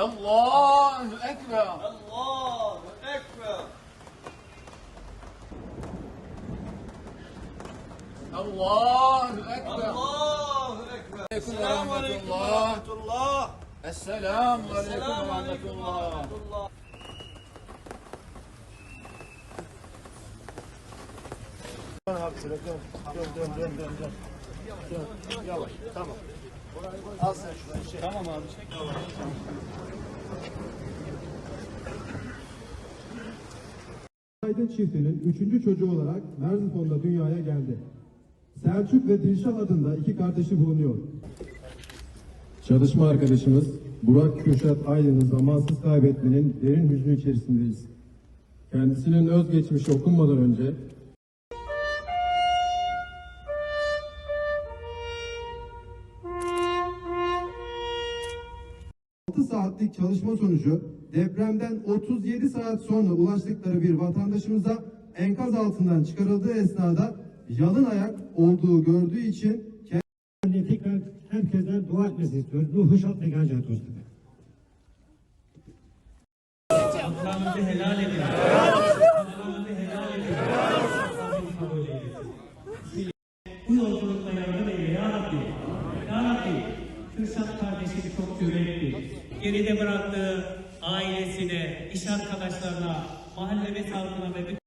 Allahu Ekber. Allahu Ekber. Allahu Ekber. Allahu Ekber. Selamun Aleyküm ve Rahmetullah. Esselamu Aleyküm ve Rahmetullah. Dön abi şöyle dön. Dön dön dön dön. Dön. Yavaş tamam. Al sen şuradan şey. Tamam abi. Tamam. Aydın çiftinin üçüncü çocuğu olarak Merzifon'da dünyaya geldi. Selçuk ve Dilşah adında iki kardeşi bulunuyor. Çalışma arkadaşımız Burak Kürşat Aydın'ı zamansız kaybetmenin derin hüznü içerisindeyiz. Kendisinin özgeçmişi okunmadan önce 6 saatlik çalışma sonucu depremden 37 saat sonra ulaştıkları bir vatandaşımıza enkaz altından çıkarıldığı esnada yalın ayak olduğu gördüğü için Yani tekrar herkesten dua etmesi istiyoruz. Ruhu şad ve gancat olsun. Hakkınızı helal edin. Hakkınızı helal edin. Bu yolculukta yardım eyle ya Rabbi. Ya Rabbi, Kürşat kardeşim çok yürekli. Geride bıraktığı ailesine, iş arkadaşlarına, mahallemiz halkına ve bütün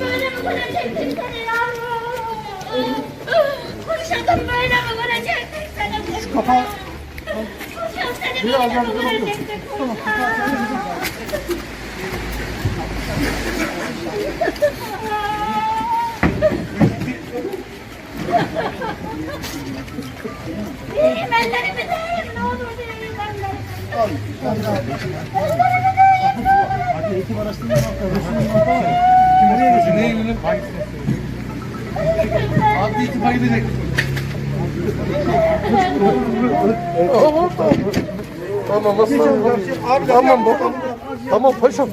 Böyle mi görecektik seni yavrum? Kuşadım böyle mi görecektik seni? Şu kapağı. Böyle mi görecektik kuşam? İyiyim ellerimi değeyim ne olur değeyim ellerimi. Ellerimi değeyim ne olur. Adli itibariyle de Tamam aslanım. Tamam babam. Tamam paşam.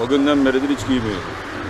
O günden beridir hiç giymiyor. televizyonda, tablette. Smile ne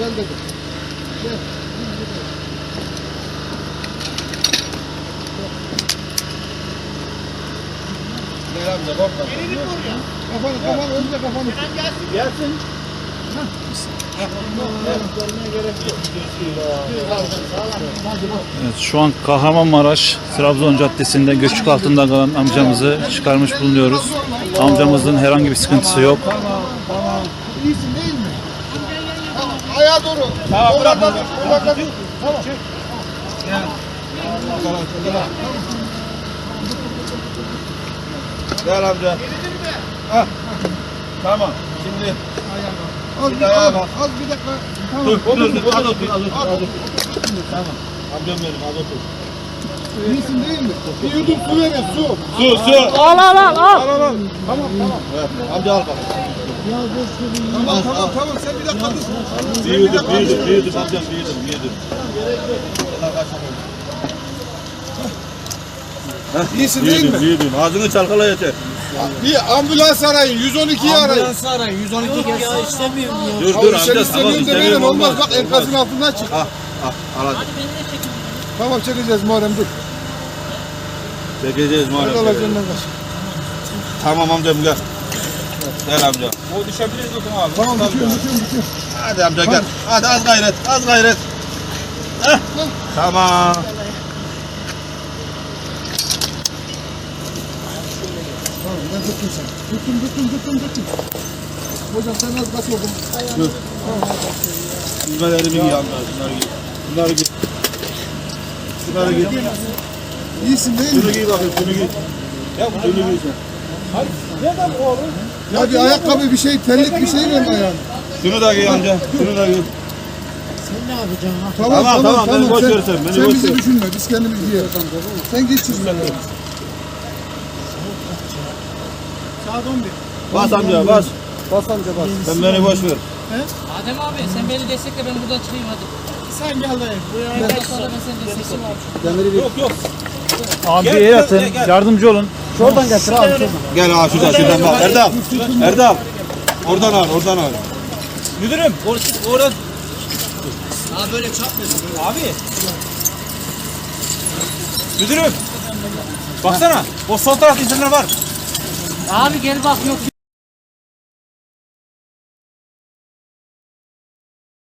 Gel dedim. Gel. Gel amca korkma. Kafanı kafanı önce kafanı. Gelsin. Evet, şu an Kahramanmaraş Trabzon Caddesi'nde göçük altında kalan amcamızı çıkarmış bulunuyoruz. Amcamızın herhangi bir sıkıntısı yok. İyisin değil mi? Ayağa doğru. Tamam bırak. Bırak. Bırak. Tamam. Gel. Tamam. Tamam. Gel amca. Hah. Tamam. Şimdi Az bir, az, az bir dakika. Tamam. dur, dur, dur, az otur, az otur, az otur. Tamam. Amcam benim, az otur. İyisin değil mi? Bir yudum su verin su. Su, su. Al al al al. Al al. Tamam tamam. Evet, amca al bak. Tamam tamam tamam sen bir dakika dur. Büyüdüm, büyüdüm, büyüdüm amcam, büyüdüm, büyüdüm. İyisin değil mi? büyüdüm. Ağzını çalkala yeter. Bir ambulans arayın. 112'yi arayın. Dur, Dur, dur sen amca, tamam, istemiyorum olmaz. olmaz. Bak enkazın altından çık. Ah, ah, al hadi. Tamam çekeceğiz Muharrem dur. Çekeceğiz Muharrem. Hadi alacaksın lan kaç. Tamam amcam gel. Gel amca. O düşebilir dokun abi. Tamam bitiyorum bitiyorum bitiyorum. Hadi amca gel. Hadi az gayret, az gayret. Heh. Tamam. Tamam ben tuttum sen. Tuttum tuttum tuttum tuttum. Hocam sen az kaç oldun? Düzmeleri bir giy amca. Bunları giy. Bunları giy. Bunları giy. İyisin değil Şunu mi? giy bakayım, şunu giy. Ya şunu giy sen. Ya bir ayakkabı bir şey terlik bir şey ver ayağına. Şunu da giy amca. Şunu da giy. Tamam Tamam, tamam, beni boş sen, ver sen, beni sen boş bizi ver. düşünme biz kendimiz giyiyoruz. Sen geç çizgileri. Bas amca bas. Bas amca bas. Sen beni boş ver. Adem abi sen beni destekle ben buradan çıkayım hadi. Sen gel dayı. Buradan sonra ben seni destekleyeyim. Yok yok. Abi bir el atın, yardımcı olun. Gel ha şuradan şuradan bak. Erdal. Erdal. Oradan al oradan al. Müdürüm, orası oradan. Abi böyle çarpmıyorsun. Abi. Müdürüm. Baksana. O sol tarafta insanlar var. Abi gel bak yok